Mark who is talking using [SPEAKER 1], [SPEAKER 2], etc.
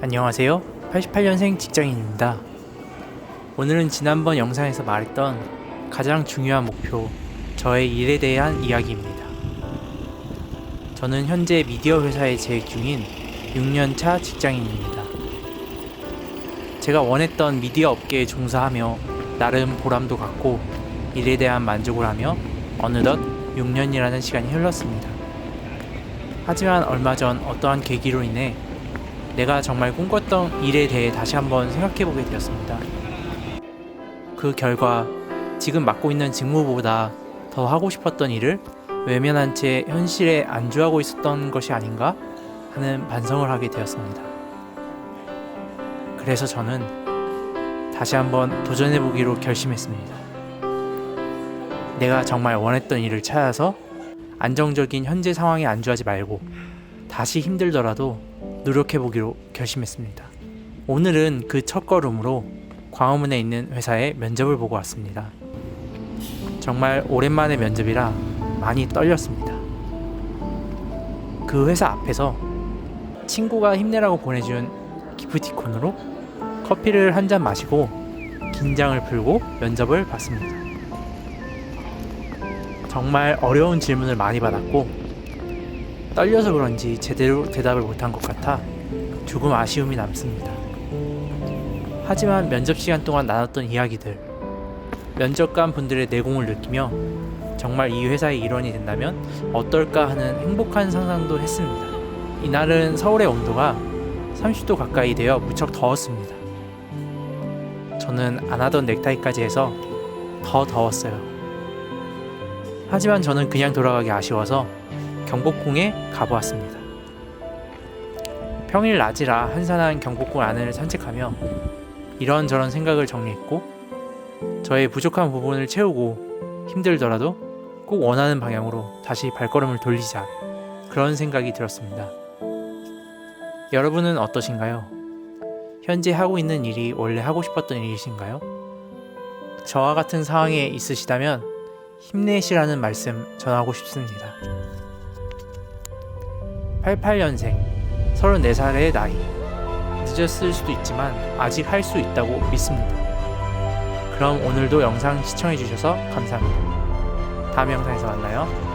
[SPEAKER 1] 안녕하세요. 88년생 직장인입니다. 오늘은 지난번 영상에서 말했던 가장 중요한 목표, 저의 일에 대한 이야기입니다. 저는 현재 미디어 회사에 재직 중인 6년차 직장인입니다. 제가 원했던 미디어 업계에 종사하며 나름 보람도 갖고 일에 대한 만족을 하며 어느덧 6년이라는 시간이 흘렀습니다. 하지만 얼마 전 어떠한 계기로 인해 내가 정말 꿈꿨던 일에 대해 다시 한번 생각해 보게 되었습니다. 그 결과 지금 맡고 있는 직무보다 더 하고 싶었던 일을 외면한 채 현실에 안주하고 있었던 것이 아닌가 하는 반성을 하게 되었습니다. 그래서 저는 다시 한번 도전해 보기로 결심했습니다. 내가 정말 원했던 일을 찾아서 안정적인 현재 상황에 안주하지 말고 다시 힘들더라도 노력해 보기로 결심했습니다. 오늘은 그 첫걸음으로 광화문에 있는 회사에 면접을 보고 왔습니다. 정말 오랜만에 면접이라 많이 떨렸습니다. 그 회사 앞에서 친구가 힘내라고 보내준 기프티콘으로 커피를 한 잔 마시고 긴장을 풀고 면접을 봤습니다. 정말 어려운 질문을 많이 받았고 떨려서 그런지 제대로 대답을 못한 것 같아 조금 아쉬움이 남습니다. 하지만 면접 시간 동안 나눴던 이야기들, 면접관 분들의 내공을 느끼며 정말 이 회사의 일원이 된다면 어떨까 하는 행복한 상상도 했습니다. 이날은 서울의 온도가 30도 가까이 되어 무척 더웠습니다. 저는 안 하던 넥타이까지 해서 더 더웠어요. 하지만 저는 그냥 돌아가기 아쉬워서 경복궁에 가보았습니다. 평일 낮이라 한산한 경복궁 안을 산책하며 이런저런 생각을 정리했고 저의 부족한 부분을 채우고 힘들더라도 꼭 원하는 방향으로 다시 발걸음을 돌리자 그런 생각이 들었습니다. 여러분은 어떠신가요? 현재 하고 있는 일이 원래 하고 싶었던 일이신가요? 저와 같은 상황에 있으시다면 힘내시라는 말씀 전하고 싶습니다. 88년생, 34살의 나이. 늦었을 수도 있지만 아직 할 수 있다고 믿습니다. 그럼 오늘도 영상 시청해주셔서 감사합니다. 다음 영상에서 만나요.